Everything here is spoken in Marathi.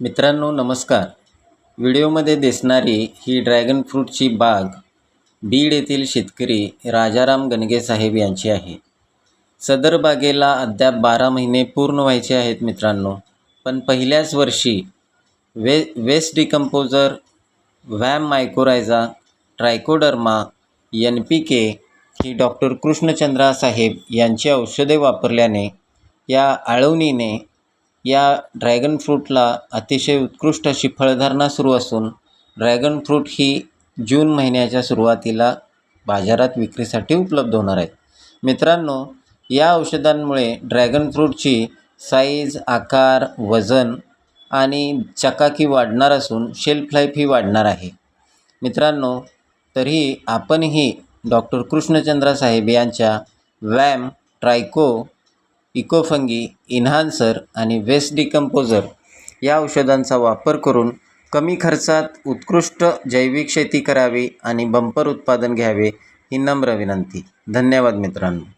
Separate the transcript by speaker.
Speaker 1: मित्रांनो नमस्कार. व्हिडिओमध्ये दिसणारी ही ड्रॅगन फ्रूटची बाग बीड येथील शेतकरी राजाराम गणगे साहेब यांची आहे. सदर बागेला अद्याप बारा महिने पूर्ण व्हायचे आहेत मित्रांनो पण पहिल्याच वर्षी वे waste decomposer VAM mycorrhiza trichoderma N P K ही डॉक्टर कृष्णचंद्रा साहेब यांची औषधे वापरल्याने या आळवणीने या ड्रॅगन फ्रूटला अतिशय उत्कृष्ट अशी फळधारणा सुरू असून ड्रॅगन फ्रूट ही जून महिन्याच्या सुरुवातीला बाजारात विक्रीसाठी उपलब्ध होणार आहे. मित्रांनो या औषधांमुळे ड्रॅगन फ्रूटची साईज आकार वजन आणि चकाकी वाढणार असून शेल्फ लाईफही वाढणार आहे. मित्रांनो तरीही आपणही डॉक्टर कृष्णचंद्र साहेब यांच्या वॅम ट्रायको इकोफंगी इन्हान्सर आणि वेस्ट डिकम्पोजर या औषधांचा वापर करून कमी खर्चात उत्कृष्ट जैविक शेती करावी आणि बंपर उत्पादन घ्यावे ही नम्र विनंती. धन्यवाद मित्रांनो.